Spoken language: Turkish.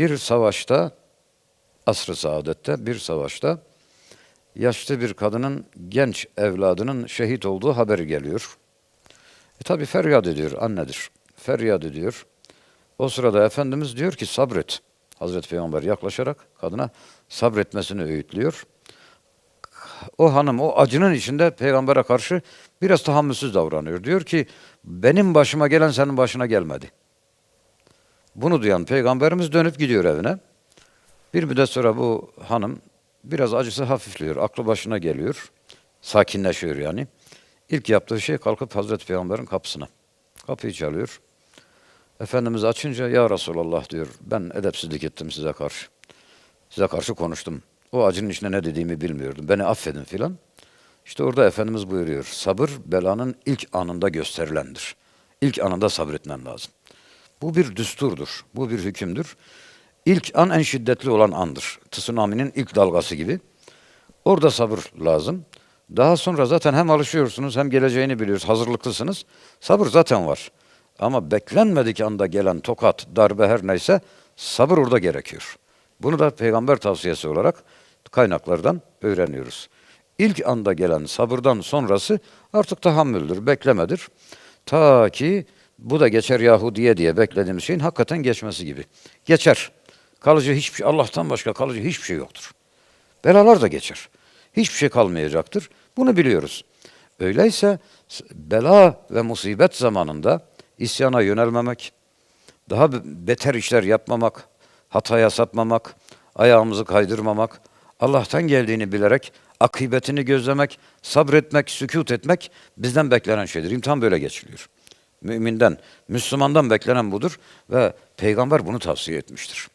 bir savaşta, asr-ı saadette bir savaşta yaşlı bir kadının genç evladının şehit olduğu haberi geliyor. E tabi feryat ediyor, annedir. Feryat ediyor. O sırada Efendimiz diyor ki sabret. Hazreti Peygamber yaklaşarak kadına sabretmesini öğütlüyor. O hanım o acının içinde peygambere karşı biraz tahammülsüz davranıyor. Diyor ki benim başıma gelen senin başına gelmedi. Bunu duyan peygamberimiz dönüp gidiyor evine. Bir müddet sonra bu hanım biraz acısı hafifliyor. Aklı başına geliyor. Sakinleşiyor yani. İlk yaptığı şey kalkıp Hazreti Peygamber'in kapısına. Kapıyı çalıyor. Efendimiz açınca ya Resulallah diyor ben edepsizlik ettim size karşı. Size karşı konuştum. O acının içinde ne dediğimi bilmiyordum. Beni affedin filan. İşte orada Efendimiz buyuruyor. Sabır belanın ilk anında gösterilendir. İlk anında sabretmen lazım. Bu bir düsturdur. Bu bir hükümdür. İlk an en şiddetli olan andır. Tsunami'nin ilk dalgası gibi. Orada sabır lazım. Daha sonra zaten hem alışıyorsunuz hem geleceğini biliyoruz. Hazırlıklısınız. Sabır zaten var. Ama beklenmedik anda gelen tokat, darbe her neyse sabır orada gerekiyor. Bunu da peygamber tavsiyesi olarak kaynaklardan öğreniyoruz. İlk anda gelen sabırdan sonrası artık tahammüldür, beklemedir. Ta ki bu da geçer yahu diye beklediğimiz şeyin hakikaten geçmesi gibi. Geçer. Kalıcı hiçbir şey, Allah'tan başka kalıcı hiçbir şey yoktur. Belalar da geçer. Hiçbir şey kalmayacaktır. Bunu biliyoruz. Öyleyse bela ve musibet zamanında isyana yönelmemek, daha be- beter işler yapmamak, hataya sapmamak, ayağımızı kaydırmamak, Allah'tan geldiğini bilerek akıbetini gözlemek, sabretmek, sükut etmek bizden beklenen şeydir. İmtihan böyle geçiliyor. Müminden, Müslümandan beklenen budur ve peygamber bunu tavsiye etmiştir.